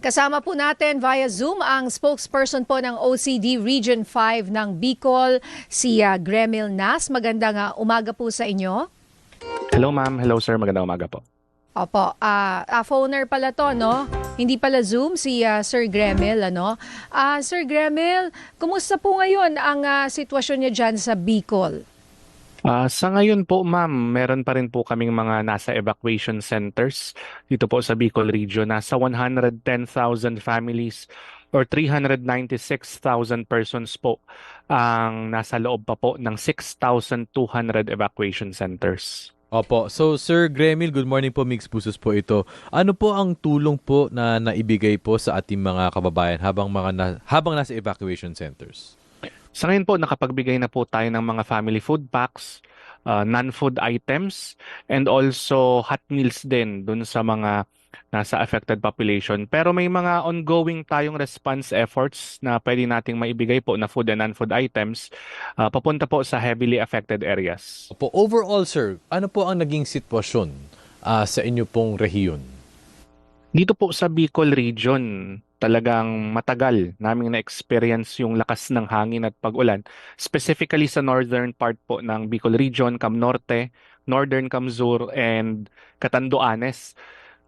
Kasama po natin via Zoom ang spokesperson po ng OCD Region 5 ng Bicol, si uh, Gremil Nas. Magandang uh, umaga po sa inyo. Hello ma'am, hello sir, magandang umaga po. Opo, ah ah, phoner pala to, no? Hindi pala Zoom, si ah, Sir Gremil, ano? Ah, Sir Gremil, kumusta po ngayon ang ah, sitwasyon niya dyan sa Bicol? Ah, sa ngayon po ma'am, meron pa rin po kaming mga nasa evacuation centers dito po sa Bicol region. Nasa 110,000 families or 396,000 persons po ang nasa loob pa po ng 6,200 evacuation centers. Opo. So, Sir Gremil, good morning po. Mix Pusos po ito. Ano po ang tulong po na naibigay po sa ating mga kababayan habang mga na, habang nasa evacuation centers? Sa po, nakapagbigay na po tayo ng mga family food packs, uh, non-food items, and also hot meals din dun sa mga nasa affected population. Pero may mga ongoing tayong response efforts na pwede nating maibigay po na food and non-food items uh, papunta po sa heavily affected areas. Opo. Overall, sir, ano po ang naging sitwasyon ah, sa inyo pong rehiyon? Dito po sa Bicol region, talagang matagal naming na-experience yung lakas ng hangin at pag-ulan. Specifically sa northern part po ng Bicol region, Cam Norte, Northern Camzur, and Catanduanes.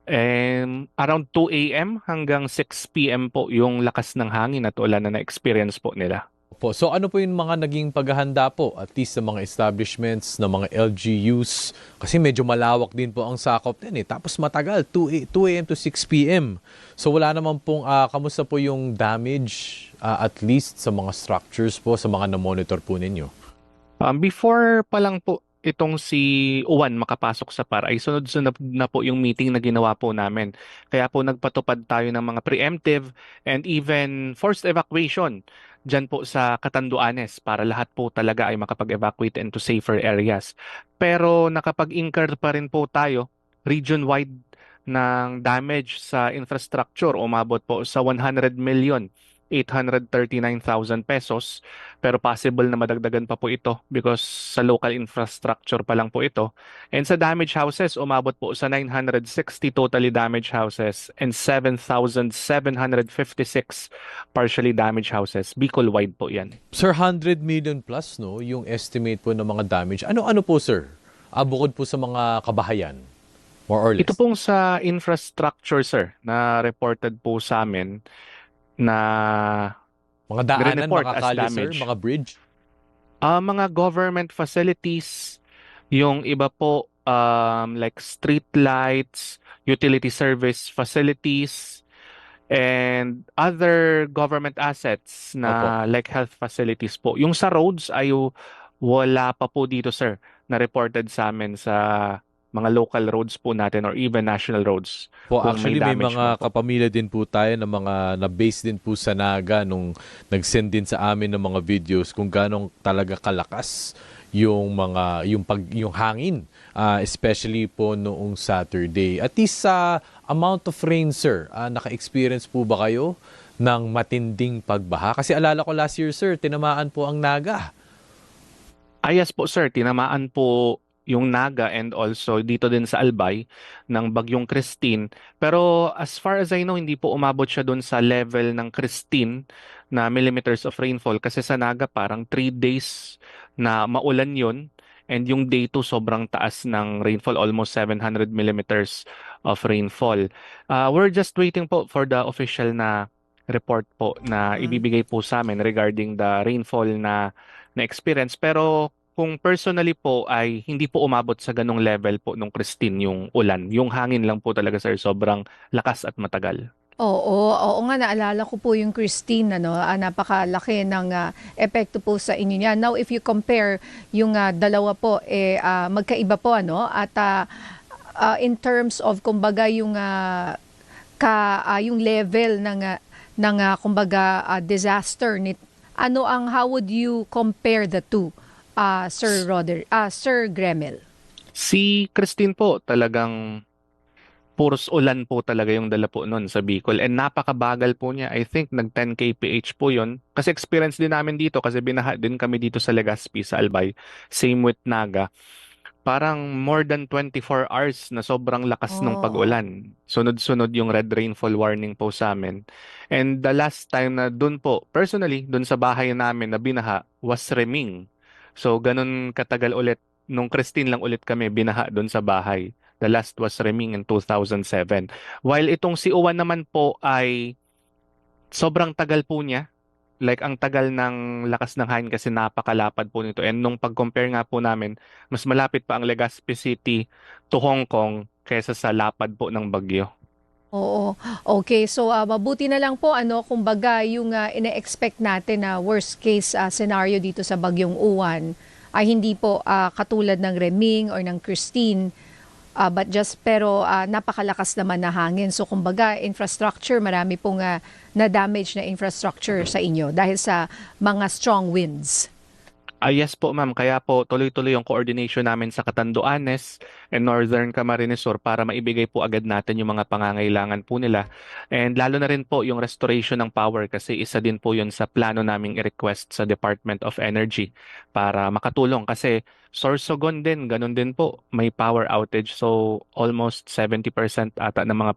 And around 2 a.m. hanggang 6 p.m. po yung lakas ng hangin at ulan na na-experience po nila. Opo. So, ano po yung mga naging paghahanda po at least sa mga establishments, ng mga LGUs? Kasi medyo malawak din po ang sakop din eh. Tapos matagal, 2 a- 2 a.m. to 6 p.m. So, wala naman pong, ah, kamusta po yung damage ah, at least sa mga structures po, sa mga na-monitor po ninyo? Um, before pa lang po itong si Uwan makapasok sa PAR ay sunod-sunod na po yung meeting na ginawa po namin. Kaya po nagpatupad tayo ng mga preemptive and even forced evacuation dyan po sa Catanduanes para lahat po talaga ay makapag-evacuate into safer areas. Pero nakapag-incur pa rin po tayo region-wide ng damage sa infrastructure umabot po sa 100 million 839,000 pesos pero possible na madagdagan pa po ito because sa local infrastructure pa lang po ito. And sa damaged houses, umabot po sa 960 totally damaged houses and 7,756 partially damaged houses. Bicol-wide po yan. Sir, 100 million plus, no? Yung estimate po ng mga damage. Ano-ano po, sir? Ah, bukod po sa mga kabahayan? More or less. Ito pong sa infrastructure, sir, na reported po sa amin na Mga daanan, mga as kalye, sir? damage. Mga bridge? ah, mga government facilities, yung iba po um, like street lights, utility service facilities, and other government assets na like health facilities po. Yung sa roads ay wala pa po dito sir na reported sa amin sa mga local roads po natin or even national roads. Po, actually, may, damage mga po. kapamilya din po tayo na mga na-base din po sa Naga nung nag-send din sa amin ng mga videos kung ganong talaga kalakas yung mga yung pag yung hangin ah, especially po noong Saturday at least sa amount of rain sir ah, naka-experience po ba kayo ng matinding pagbaha kasi alala ko last year sir tinamaan po ang Naga Ah, yes po sir, tinamaan po yung Naga and also dito din sa Albay ng Bagyong Christine. Pero as far as I know, hindi po umabot siya doon sa level ng Christine na millimeters of rainfall kasi sa Naga parang 3 days na maulan yun and yung day 2 sobrang taas ng rainfall, almost 700 millimeters of rainfall. Uh, we're just waiting po for the official na report po na Mm. ibibigay po sa amin regarding the rainfall na na experience pero kung personally po ay hindi po umabot sa ganong level po nung Christine yung ulan. Yung hangin lang po talaga sir, sobrang lakas at matagal. Oo, oo nga naalala ko po yung Christine ano, ah, napakalaki ng ah, epekto po sa inyo niya. Now if you compare yung ah, dalawa po eh ah, magkaiba po ano at ah, ah, in terms of kumbaga yung ah, ka ah, yung level ng ah, ng ah, kumbaga ah, disaster ni ano ang how would you compare the two? Ah, Sir Roder, ah, Sir Gremel. Si Christine po talagang puros ulan po talaga yung dala po nun sa Bicol and napakabagal po niya. I think nag 10 kph po yun. Kasi experience din namin dito kasi binaha din kami dito sa Legazpi sa Albay. Same with Naga. parang more than 24 hours na sobrang lakas ng Oh. pag-ulan. Sunod-sunod yung red rainfall warning po sa amin. And the last time na dun po, personally, dun sa bahay namin na binaha was Reming. So ganun katagal ulit, nung Christine lang ulit kami binaha dun sa bahay. The last was Reming in 2007. While itong si Uwan naman po ay sobrang tagal po niya. Like ang tagal ng lakas ng hangin kasi napakalapad po nito. And nung pag-compare nga po namin, mas malapit pa ang Legazpi City to Hong Kong kaysa sa lapad po ng bagyo. Oo. Okay, so ah, mabuti na lang po ano kumbaga yung ah, ine-expect natin na worst case ah, scenario dito sa Bagyong Uwan ay hindi po ah, katulad ng Reming or ng Christine ah, but just pero ah, napakalakas naman na hangin. So kumbaga infrastructure marami pong ah, na-damage na infrastructure sa inyo dahil sa mga strong winds. Ah, yes po ma'am, kaya po tuloy-tuloy yung coordination namin sa Catanduanes and Northern Camarines Sur para maibigay po agad natin yung mga pangangailangan po nila. And lalo na rin po yung restoration ng power kasi isa din po yun sa plano naming i-request sa Department of Energy para makatulong kasi Sorsogon din, ganun din po, may power outage. So almost 70% ata ng mga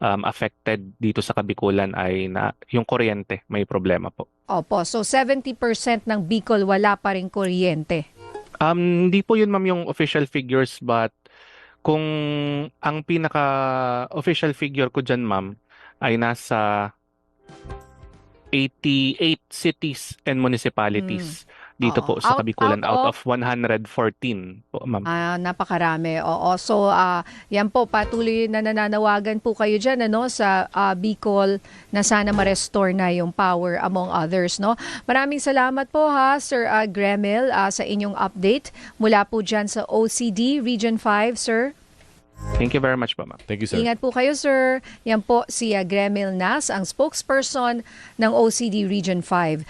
um, affected dito sa Kabikulan ay na yung kuryente may problema po. Opo, so 70% ng Bicol wala pa rin kuryente. Um, hindi po yun ma'am yung official figures but kung ang pinaka official figure ko dyan ma'am ay nasa 88 cities and municipalities dito Oo. po sa Out- Kabikulan out out, of 114 po ma'am. Ah, napakarami. Oo. So, ah, yan po, patuloy na nananawagan po kayo dyan, ano, sa ah, Bicol na sana ma-restore na yung power among others, no? Maraming salamat po ha, Sir ah, Gremel, ah, sa inyong update mula po dyan sa OCD Region 5, sir. Thank you very much po ma'am. Thank you, sir. Ingat po kayo, sir. Yan po si ah, Gremel Nas, ang spokesperson ng OCD Region 5.